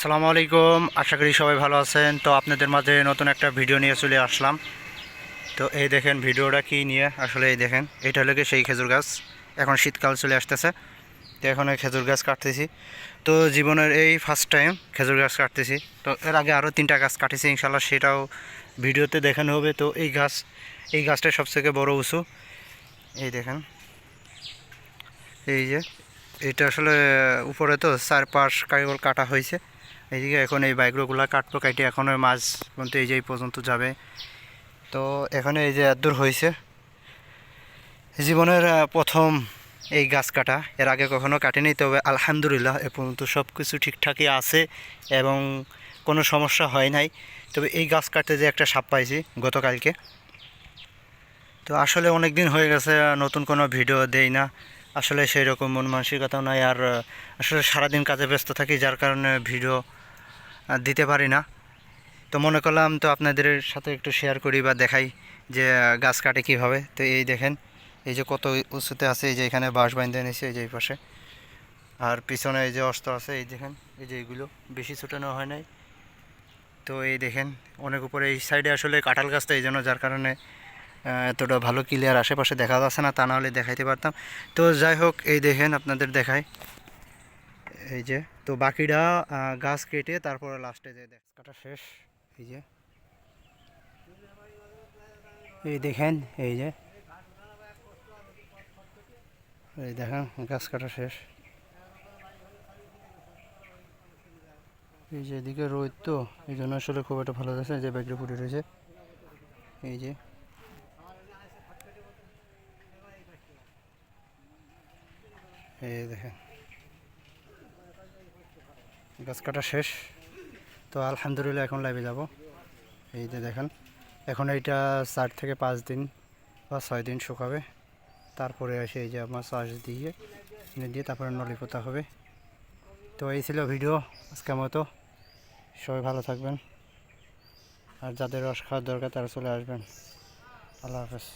সালামু আলাইকুম। আশা করি সবাই ভালো আছেন। তো আপনাদের মাঝে নতুন একটা ভিডিও নিয়ে চলে আসলাম। তো এই দেখেন ভিডিওটা কি নিয়ে? আসলে এই দেখেন, এটা হলো সেই খেজুর গাছ। এখন শীতকাল চলে আসতেছে। তো এখন এই খেজুর গাছ কাটতেছি। তো জীবনের এই ফার্স্ট টাইম খেজুর গাছ কাটতেছি। তো এর আগে আরও তিনটা গাছ কাটেছি ইনশাল্লাহ সেটাও ভিডিওতে দেখানো হবে। তো এই গাছ, এই গাছটা সবথেকে বড় উঁচু। এই দেখেন। এই যে, এটা আসলে উপরে তো চারপাশ কারিগর কাটা হয়েছে। এইদিকে এখন এই বাইকগুলো কাটবো কাটে এখন ওই মাছ পর্যন্ত এই যে এই পর্যন্ত যাবে। তো এখানে এই যে এতদূর হয়েছে, জীবনের প্রথম এই গাছ কাটা। এর আগে কখনো কাটেনি, তবে আলহামদুলিল্লাহ এ পর্যন্ত সব কিছু ঠিকঠাকই আছে এবং কোনো সমস্যা হয় নাই। তবে এই গাছ কাটতে যে একটা সাপ পাইছি গতকালকে। তো আসলে অনেক দিন হয়ে গেছে, নতুন কোনো ভিডিও দেই না। আসলে সেই রকম মন মানসিকতাও নাই, আর আসলে সারাদিন কাজে ব্যস্ত থাকি, যার কারণে ভিডিও দিতে পারি না। তো মনে করলাম তো আপনাদের সাথে একটু শেয়ার করি বা দেখাই যে গাছ কাটে কীভাবে। তো এই দেখেন, এই যে কত উঁচুতে আছে, এই যে এখানে বাঁশ বাইন্ধে নিয়েছে, এই যে এই পাশে। আর পিছনে এই যে অস্ত্র আছে, এই দেখেন, এই যে এইগুলো বেশি ছোটানো হয় নাই। তো এই দেখেন, অনেক উপরে এই সাইডে আসলে কাঁঠাল গাছটা এই জন্য যার কারণে এতটা ভালো ক্লিয়ার আশেপাশে দেখা যাচ্ছে না, তা নাহলে দেখাইতে পারতাম। তো যাই হোক, এই দেখেন আপনাদের দেখাই। এই যে, তো বাকিটা গাছ কেটে তারপরে লাস্টে যে দেখ, কাটা শেষ, এই যে। এই দেখেন, এই যে। এই দেখেন, গাছ কাটা শেষ। এই যে এদিকে রোদ তো, এই জন্য আসলে খুব একটা ভালো যাচ্ছে যে ব্যাগটা ফুটে রয়েছে। এই যে। এই দেখেন। গাছ কাটা শেষ। তো আলহামদুলিল্লাহ এখন লাইভে যাব। এই যে দেখেন, এখন এইটা চার থেকে পাঁচ দিন বা ছয় দিন শুকাবে। তারপরে এসে এই যে আমার চাষ দিয়ে দিয়ে তারপরে নলি পোতা হবে। তো এই ছিল ভিডিও আজকে মতো। সবাই ভালো থাকবেন। আর যাদের রস খাওয়ার দরকার তারা চলে আসবেন। আল্লাহ হাফেজ।